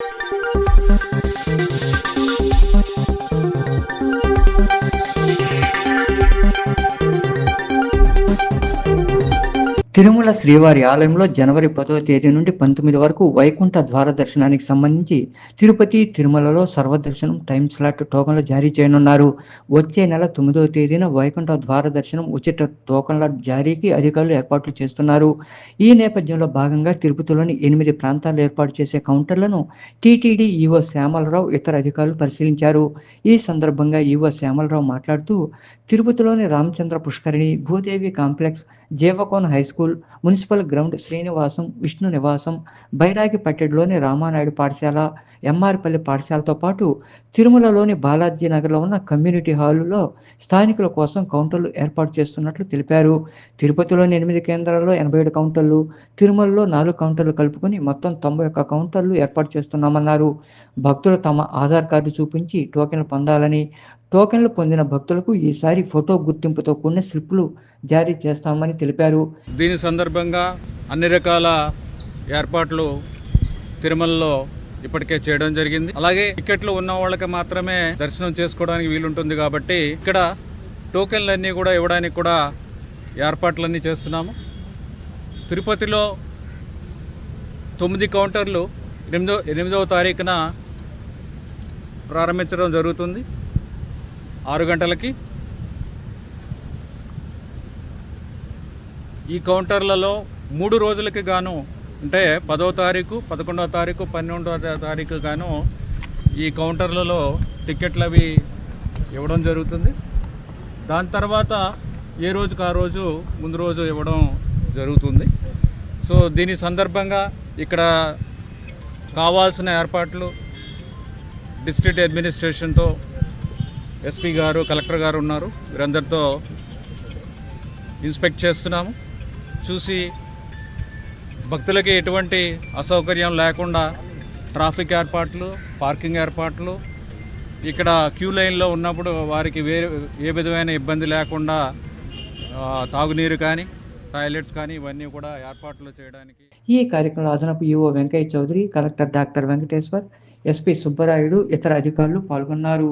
Thank you. Tirumala శ్రీవారి ఆలయంలో జనవరి పదవ తేదీ నుండి పంతొమ్మిది వరకు వైకుంఠ ద్వార దర్శనానికి సంబంధించి తిరుపతి తిరుమలలో సర్వదర్శనం టైం స్లాట్ టోకన్లు జారీ చేయనున్నారు. వచ్చే నెల తొమ్మిదవ తేదీన వైకుంఠ ద్వార దర్శనం ఉచిత టోకన్ల జారీకి అధికారులు ఏర్పాట్లు చేస్తున్నారు. ఈ నేపథ్యంలో భాగంగా తిరుపతిలోని ఎనిమిది ప్రాంతాల్లో ఏర్పాటు చేసే కౌంటర్లను టీటీడీ ఈవో శ్యామలరావు ఇతర అధికారులు పరిశీలించారు. ఈ సందర్భంగా ఈవో శ్యామలరావు మాట్లాడుతూ తిరుపతిలోని Ramachandra Pushkarini Bhudevi complex Jeevakona high school municipal ground Srinivasam Vishnu Nivasam Bairagi పట్టెడులోని Ramanaidu పాఠశాల ఎంఆర్పల్లి పాఠశాలతో పాటు తిరుమలలోని బాలాజీ నగర్లో ఉన్న కమ్యూనిటీ హాలులో స్థానికుల కోసం కౌంటర్లు ఏర్పాటు చేస్తున్నట్లు తెలిపారు. తిరుపతిలోని ఎనిమిది కేంద్రాల్లో ఎనభై ఏడు కౌంటర్లు తిరుమలలో నాలుగు కౌంటర్లు కలుపుకొని మొత్తం తొంభై ఒక్క కౌంటర్లు ఏర్పాటు చేస్తున్నామన్నారు. భక్తులు తమ ఆధార్ కార్డు చూపించి టోకెన్లు పొందాలని టోకెన్లు పొందిన భక్తులకు ఈసారి ఫోటో గుర్తింపుతో కూడిన స్లిప్లు జారీ చేస్తామని తెలిపారు. దీని సందర్భంగా అన్ని రకాల ఏర్పాట్లు తిరుమలలో ఇప్పటికే చేయడం జరిగింది. అలాగే టికెట్లు ఉన్న వాళ్ళకి మాత్రమే దర్శనం చేసుకోవడానికి వీలుంటుంది కాబట్టి ఇక్కడ టోకెన్లన్నీ కూడా ఇవ్వడానికి కూడా ఏర్పాట్లన్నీ చేస్తున్నాము. తిరుపతిలో తొమ్మిది కౌంటర్లు ఎనిమిదో ఎనిమిదవ తారీఖున ప్రారంభించడం జరుగుతుంది. ఆరు గంటలకి. ఈ కౌంటర్లలో మూడు రోజులకి గాను అంటే పదో తారీఖు పదకొండవ తారీఖు పన్నెండవ తారీఖు గాను ఈ కౌంటర్లలో టికెట్లు అవి ఇవ్వడం జరుగుతుంది. దాని తర్వాత ఏ రోజుకి ఆ రోజు ముందు రోజు ఇవ్వడం జరుగుతుంది. సో దీని సందర్భంగా ఇక్కడ కావాల్సిన ఏర్పాట్లు district అడ్మినిస్ట్రేషన్తో S P garu collector garu ఉన్నారు. వీరందరితో ఇన్స్పెక్ట్ చేస్తున్నాము. చూసి భక్తులకి ఎటువంటి అసౌకర్యం లేకుండా ట్రాఫిక్ ఏర్పాట్లు పార్కింగ్ ఏర్పాట్లు ఇక్కడ క్యూ లైన్లో ఉన్నప్పుడు వారికి వేరే ఏ విధమైన ఇబ్బంది లేకుండా తాగునీరు కానీ టాయిలెట్స్ కానీ ఇవన్నీ కూడా ఏర్పాట్లు చేయడానికి ఈ కార్యక్రమంలో అదనపు E O Venkaiah Chowdary collector doctor Venkateswar S P Subbarayudu ఇతర అధికారులు పాల్గొన్నారు.